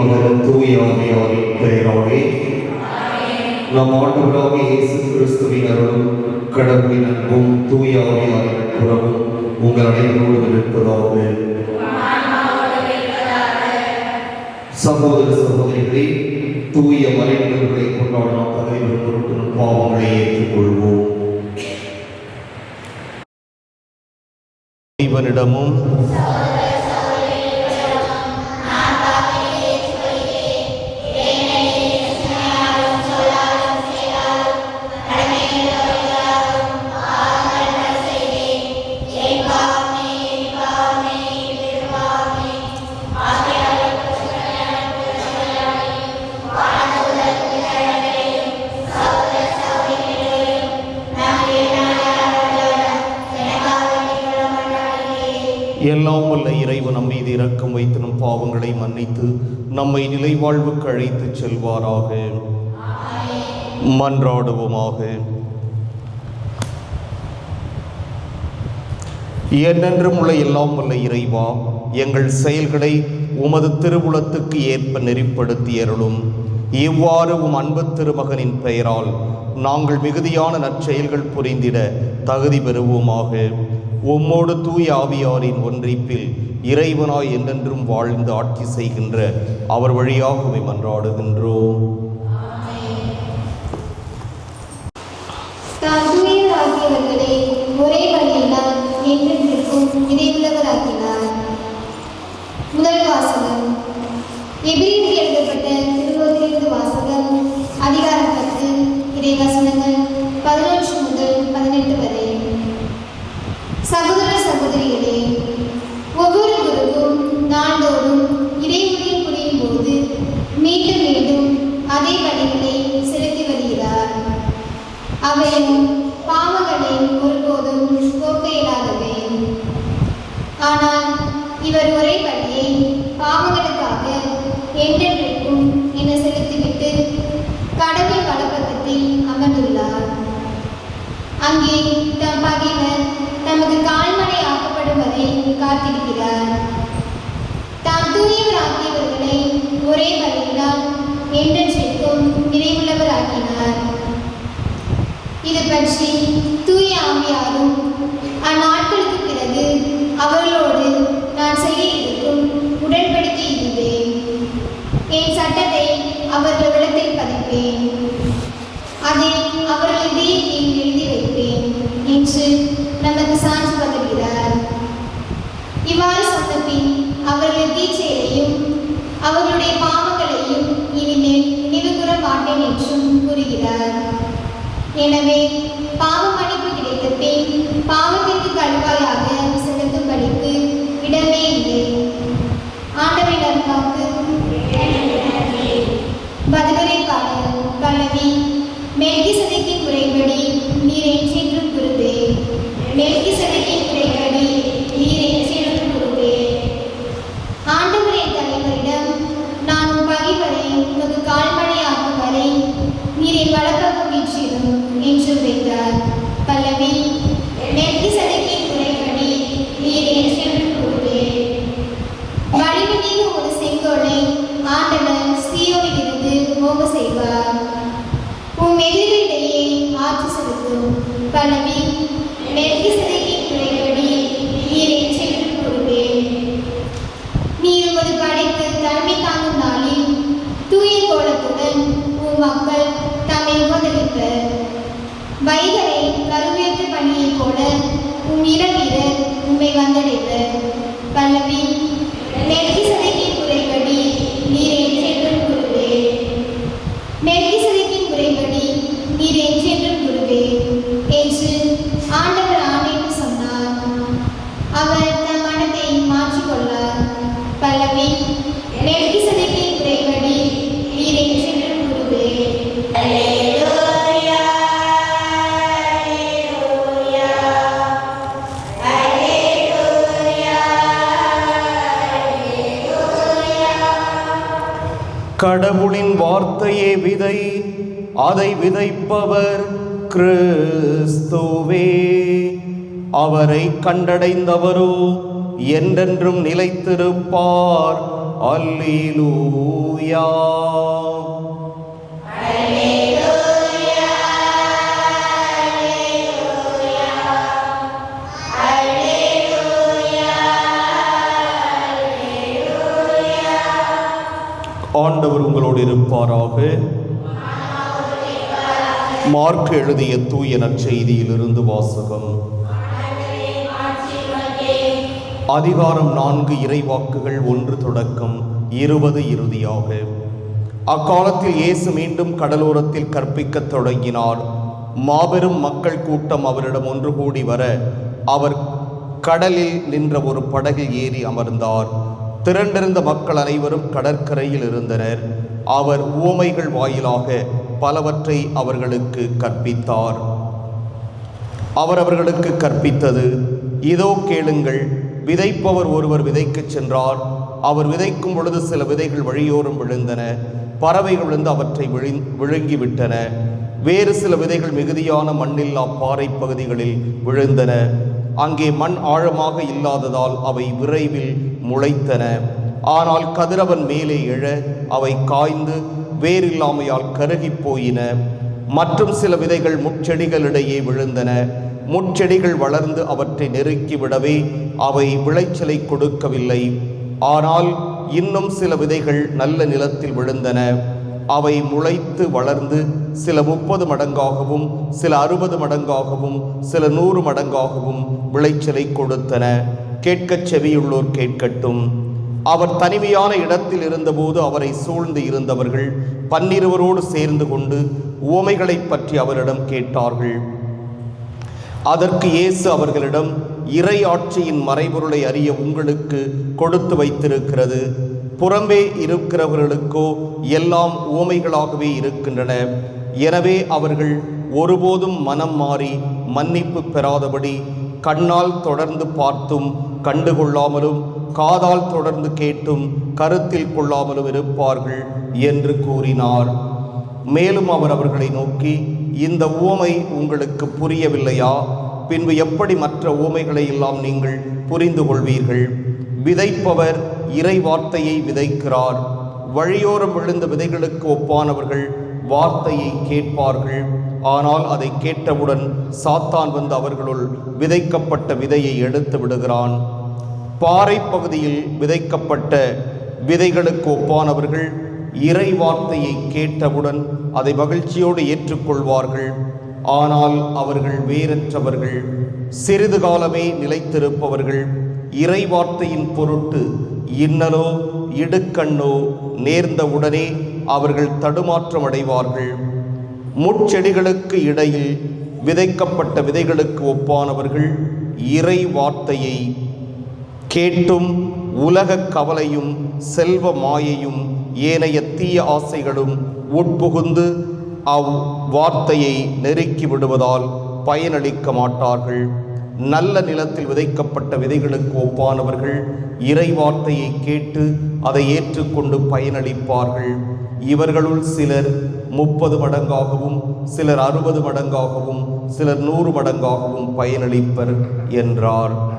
தந்தை மகன் தூய ஆவியாரின் பெயராலே நம் ஆண்டுகளாக இயேசு கிறிஸ்துவின் அருளும் கடவுளின் அன்பும் தூய ஆவியாரின் நட்புறவும் உங்கள் அனைவரோடு இருப்பதாக சகோதர சகோதரிகளே தூய மறைந்தவர்களை கொண்டாட நாம் தகுதி பெறும் பொருட்டு பாவங்களை ஏற்றுக்கொள்வோம் இவனிடமும் இரக்கம் வைத்து நம் பாவங்களை மன்னித்து நம்மை நிலைவாழ்வுக்கு அழைத்து செல்வாராக. மன்றாடுவோமாக. என்னென்றும் உள்ள எல்லாம் உள்ள இறைவா எங்கள் செயல்களை உமது திருவுளத்துக்கு ஏற்ப நெறிப்படுத்தி அருளும். இவ்வாறு உம் அன்பு திருமகனின் பெயரால் நாங்கள் மிகுதியான நற்செயல்கள் புரிந்திட தகுதி பெறுவோமாக. உம்மோடு தூய ஆவியாரின் ஒன்றிப்பில் இறைவனாய் என்றென்றும் வாழ்ந்து ஆட்சி செய்கின்ற அவர் வழியாக மன்றாடுகின்றோம். முதல் வாசகம். எபிரியில் எழுதப்பட்ட திருவோதிலிருந்து வாசகம் அதிகாரம் பத்து இறை வசனங்கள் பதினொன்று முதல் பதினெட்டு வரை சகோதர சகோதரிகளே ஒவ்வொரு குருவும் நாள்தோறும் இறைவனில் புரியும் போது மீண்டும் மீண்டும் அதே பணிகளை செலுத்தி வருகிறார் அவையும் பாவங்களை ஒருபோதும் போக்க இயலாதவை ஆனால் இவர் ஒரே பணியை பாவங்களுக்காக என்றென்றைக்கும் என செலுத்திவிட்டு பாட்டி வலப்பக்கத்தில் அமர்ந்துள்ளார். அங்கே தம் பகைவர் தமது கால்மனை ஆக்கப்படும் வரை காத்திருக்கிறார். தாம் தூயவராக்கியவர்களை ஒரே வழியினால் என்றென்றைக்கும் நிறைவுள்ளவராக்கினார் இது பற்றி தூய ஆவியாரும் அந்நாட்களுக்கு பிறகு அவர்களோடு நான் செய்ய இருக்கும் உடன்படிக்கை இதுவே என் சட்டத்தை அவர்கள் வைப்பேன். அதில் அதை அவர்கள் எழுதி வைப்பேன் என்று நமக்கு சான்று பகர்கிறார் இவ்வாறு அதை விதைப்பவர் கிறிஸ்துவே. அவரை கண்டடைந்தவரோ என்றென்றும் நிலைத்திருப்பார். அல்லேலூயா. ஆண்டவர் உங்களோடு இருப்பாராக. மார்க் எழுதிய தூய நற்செய்தியிலிருந்து வாசகம். அதிகாரம் நான்கு இறைவாக்குகள் ஒன்று தொடக்கம் இருபது இறுதியாக. அக்காலத்தில் இயேசு மீண்டும் கடலோரத்தில் கற்பிக்கத் தொடங்கினார். மாபெரும் மக்கள் கூட்டம் அவரிடம் ஒன்று கூடி வர அவர் கடலில் நின்ற ஒரு படகில் ஏறி அமர்ந்தார். திரண்டிருந்த மக்கள் அனைவரும் கடற்கரையில் இருந்தனர். அவர் உவமைகள் வாயிலாக பலவற்றை அவர்களுக்கு கற்பித்தார். அவர் அவர்களுக்கு கற்பித்தது இதோ கேளுங்கள் விதைப்பவர் ஒருவர் விதைக்கச் சென்றார். அவர் விதைக்கும் பொழுது சில விதைகள் வழியோரம் விழுந்தன பறவைகள் விழுந்து அவற்றை விழி விழுங்கிவிட்டன. வேறு சில விதைகள் மிகுதியான மண்ணில்லா பாறை பகுதிகளில் விழுந்தன. அங்கே மண் ஆழமாக இல்லாததால் அவை விரைவில் முளைத்தன. ஆனால் கதிரவன் மேலே எழ அவை காய்ந்து வேறில்லாமையால் கருகிப் போயின மற்றும் சில விதைகள் முட்செடிகளிடையே விழுந்தன. முட்செடிகள் வளர்ந்து அவற்றை நெருக்கி விடவே அவை விளைச்சலை கொடுக்கவில்லை. ஆனால் இன்னும் சில விதைகள் நல்ல நிலத்தில் விழுந்தன. அவை முளைத்து வளர்ந்து சில முப்பது மடங்காகவும் சில அறுபது மடங்காகவும் சில நூறு மடங்காகவும் விளைச்சலை கொடுத்தன. கேட்கச் செவியுள்ளோர் கேட்கட்டும். அவர் தனிமையான இடத்தில் இருந்தபோது அவரை சூழ்ந்து இருந்தவர்கள் பன்னிருவரோடு சேர்ந்து கொண்டு உவமைகளை பற்றி அவரிடம் கேட்டார்கள். அதற்கு இயேசு அவர்களிடம் இறை ஆட்சியின் மறைபொருளை அறிய உங்களுக்கு கொடுத்து வைத்திருக்கிறது. புறம்பே இருக்கிறவர்களுக்கோ எல்லாம் உவமைகளாகவே இருக்கின்றன. எனவே அவர்கள் ஒருபோதும் மனம் மாறி மன்னிப்பு பெறாதபடி கண்ணால் தொடர்ந்து பார்த்தும் கண்டுகொள்ளாமலும் காதால் தொடர்ந்து கேட்டும் கருத்தில் கொள்ளாமலும் இருப்பார்கள் என்று கூறினார். மேலும் அவர் அவர்களை நோக்கி இந்த உவமை உங்களுக்கு புரியவில்லையா? பின்பு எப்படி மற்ற உவமைகளை எல்லாம் நீங்கள் புரிந்து கொள்வீர்கள்? விதைப்பவர் இறை வார்த்தையை விதைக்கிறார். வழியோரம் விழுந்த விதைகளுக்கு ஒப்பானவர்கள் வார்த்தையை கேட்பார்கள். ஆனால் அதை கேட்டவுடன் சாத்தான் வந்து அவர்களுள் விதைக்கப்பட்ட விதையை எடுத்து விடுகிறான். பாறை பகுதியில் விதைக்கப்பட்ட விதைகளுக்கு ஒப்பானவர்கள் இறை வார்த்தையை கேட்டவுடன் அதை மகிழ்ச்சியோடு ஏற்றுக்கொள்வார்கள். ஆனால் அவர்கள் வேறற்றவர்கள் சிறிது காலமே நிலைத்திருப்பவர்கள். இறை வார்த்தையின் பொருட்டு இன்னலோ இடுக்கண்ணோ நேர்ந்தவுடனே அவர்கள் தடுமாற்றம் அடைவார்கள். முட்செடிகளுக்கு இடையில் விதைக்கப்பட்ட விதைகளுக்கு ஒப்பானவர்கள் இறை வார்த்தையை கேட்டும் உலகக் கவலையும் செல்வ மாயையும் ஏனைய தீய ஆசைகளும் உட்புகுந்து அவ் வார்த்தையை நெருக்கி விடுவதால் பயனளிக்க மாட்டார்கள். நல்ல நிலத்தில் விதைக்கப்பட்ட விதைகளுக்கு ஒப்பானவர்கள் இறை வார்த்தையை கேட்டு அதை ஏற்றுக்கொண்டு பயனளிப்பார்கள். இவர்களுள் சிலர் முப்பது மடங்காகவும் சிலர் அறுபது மடங்காகவும் சிலர் நூறு மடங்காகவும் பயனளிப்பர் என்றார்.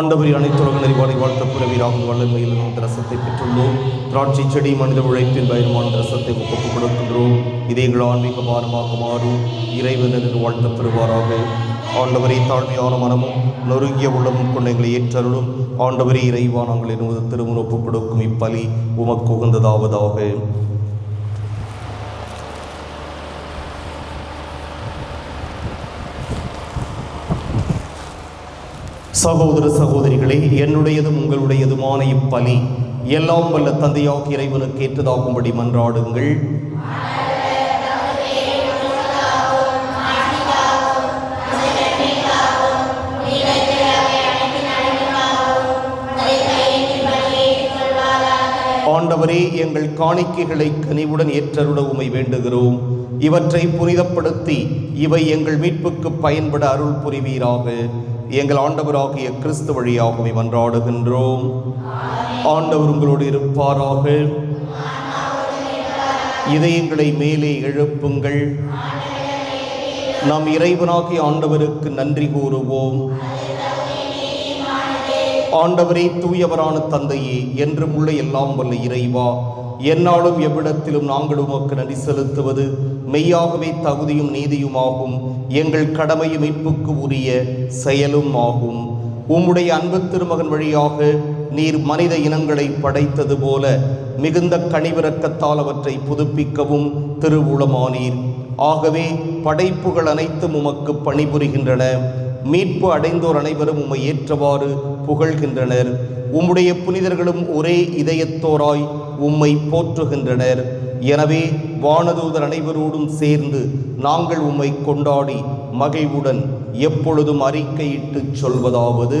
ஆண்டவரி அனைத்துலக நெறிவாளை வாழ்த்த புறவீராகும் வல்லமையில் ரசத்தை பெற்றுள்ளோம். திராட்சை செடி மனித உழைப்பின் பயணமான ரசத்தை ஒப்புக் கொடுக்கின்றோம் இதை எங்கள் ஆன்மீக பாரமாக மாறும். இறைவனருக்கு வாழ்த்த பெறுவாராக. ஆண்டவரை தாழ்மையான மனமும் நொறுங்கிய உள்ளமும் கொண்ட எங்களை ஏற்றருளும். ஆண்டவரே இறைவா நாங்கள் என்பது திருமணம் ஒப்புக் கொடுக்கும் இப்பலி உமக்கு உகந்ததாவதாக. சகோதர சகோதரிகளே என்னுடையதும் உங்களுடையதுமான இப்பலி. எல்லாம் வல்ல தந்தையாக இறைவனுக்கு ஏற்றதாகும்படி மன்றாடுங்கள். ஆண்டவரே எங்கள் காணிக்கைகளை கனிவுடன் ஏற்றருட உமை வேண்டுகிறோம். இவற்றை புனிதப்படுத்தி இவை எங்கள் மீட்புக்கு பயன்பட அருள் புரிவீராக. எங்கள் ஆண்டவராகிய கிறிஸ்து வழியாகவே மன்றாடுகின்றோம் ஆண்டவர் உங்களோடு இருப்பாராக. இதயங்களை மேலே எழுப்புங்கள். நாம் இறைவனாகிய ஆண்டவருக்கு நன்றி கூறுவோம். ஆண்டவரே தூயவரான தந்தையே என்றும் உள்ள எல்லாம் வல்ல இறைவா என்னாலும் எவ்விடத்திலும் நாங்கள் உமக்கு நன்றி செலுத்துவது மெய்யாகவே தகுதியும் நீதியுமாகும். எங்கள் கடமை மீட்புக்கு உரிய செயலும் ஆகும். உம்முடைய அன்பு திருமகன் வழியாக நீர் மனித இனங்களை படைத்தது போல மிகுந்த கனிவிறக்கத்தால் அவற்றை புதுப்பிக்கவும் திருவுளமானீர். ஆகவே படைப்புகள் அனைத்தும் உமக்கு பணிபுரிகின்றன. மீட்பு அடைந்தோர் அனைவரும் உம்மை ஏற்றவாறு புகழ்கின்றனர். உம்முடைய புனிதர்களும் ஒரே இதயத்தோராய் உம்மை போற்றுகின்றனர். எனவே வானதூதர் அனைவரோடும் சேர்ந்து நாங்கள் உம்மை கொண்டாடி மகிழ்வுடன் எப்பொழுதும் அறிக்கையிட்டுச் சொல்வதாவது.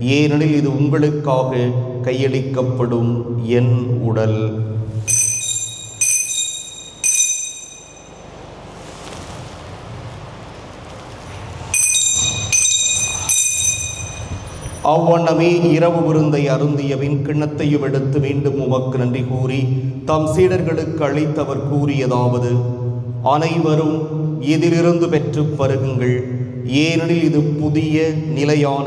ஏனெனில் இது உங்களுக்காக கையளிக்கப்படும் என் உடல். அவ்வண்ணமே இரவு விருந்தை அருந்தியவின் கிண்ணத்தையும் எடுத்து மீண்டும் உமக்கு நன்றி கூறி தம் சீடர்களுக்கு அளித்தவர் கூறியதாவது அனைவரும் இதிலிருந்து பெற்று பருகுங்கள். ஏனெனில் இது புதிய நிலையான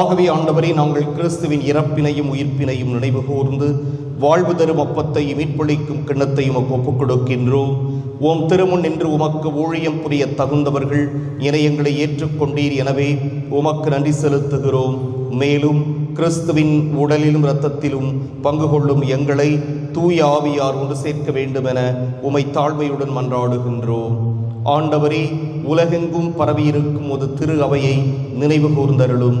ஆகவே ஆண்டவரே நாங்கள் கிறிஸ்துவின் இறப்பினையும் உயிர்ப்பினையும் நினைவு கூர்ந்து வாழ்வு தரும் அப்பத்தையும் மீட்பளிக்கும் கிண்ணத்தையும் ஒப்புக் கொடுக்கின்றோம். ஓம் திருமுன் நின்று உமக்கு ஊழியம் புரிய தகுந்தவர்கள் என எங்களை ஏற்றுக்கொண்டீர் எனவே உமக்கு நன்றி செலுத்துகிறோம். மேலும் கிறிஸ்துவின் உடலிலும் இரத்தத்திலும் பங்கு கொள்ளும் எங்களை தூய ஆவியார் ஒன்று சேர்க்க வேண்டுமென உமை தாழ்மையுடன் மன்றாடுகின்றோம். ஆண்டவரே உலகெங்கும் பரவியிருக்கும் ஒரு திரு அவையை நினைவு கூர்ந்தருளும்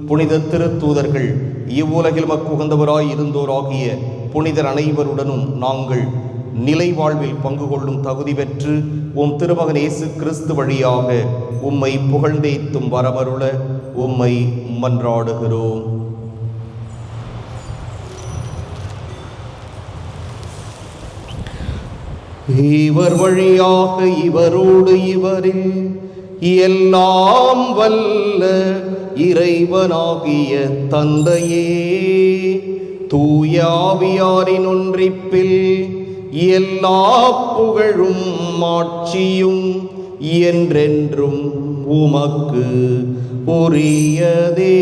புனித திருத்தூதர்கள் இவ்வுலகில் மக்குகந்தவராய் இருந்தோராகிய புனிதர் அனைவருடனும் நாங்கள் நிலை வாழ்வில் பங்கு கொள்ளும் தகுதி பெற்று உம் திருமகன் இயேசு கிறிஸ்து வழியாக உம்மை புகழ்ந்தேத்தும் வரமருள உம்மை மன்றாடுகிறோம். இவர் வழியாக இவரோடு இவரில் எல்லாம் வல்ல இறைவனாகிய தந்தையே தூயாவியாரின் ஒன்றிப்பில் எல்லா புகழும் மாட்சியும் என்றென்றும் உமக்கு உரியதே.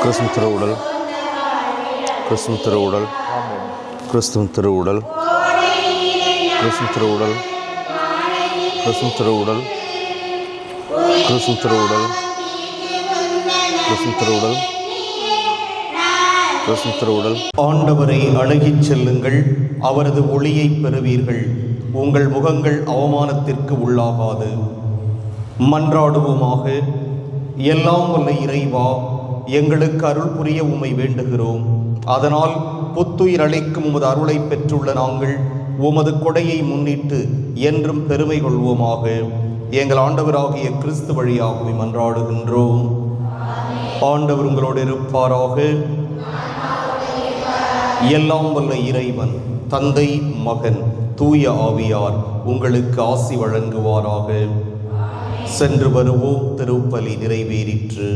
கிறிஸ்துவின் திருவுடல். கிறிஸ்துவின் திருவுடல். கிறிஸ்துவின் திருவுடல். கிறிஸ்துவின் திருவுடல். கிறிஸ்துவின் திருவுடல். கிறிஸ்துவின் திருவுடல். கிறிஸ்துவின் திருவுடல். கிறிஸ்துவின் திருவுடல். ஆண்டவரை அணுகிச் செல்லுங்கள். அவரது ஒளியை பெறுவீர்கள். உங்கள் முகங்கள் அவமானத்திற்கு உள்ளாகாது. மன்றாடுவோமாக. எல்லாம் வல்ல இறைவா எங்களுக்கு அருள் புரிய உம்மை வேண்டுகிறோம். அதனால் புத்துயிர் அளிக்கும் உமது அருளை பெற்றுள்ள நாங்கள் உமது கொடையை முன்னிட்டு என்றும் பெருமை கொள்வோமாக. எங்கள் ஆண்டவராகிய கிறிஸ்து வழியாக மன்றாடுகின்றோம். ஆண்டவர் உங்களோடு இருப்பாராக. எல்லாம் வல்ல இறைவன் தந்தை மகன் தூய ஆவியார் உங்களுக்கு ஆசி வழங்குவாராக. சென்று வருவோம் திருப்பலி நிறைவேறிற்று.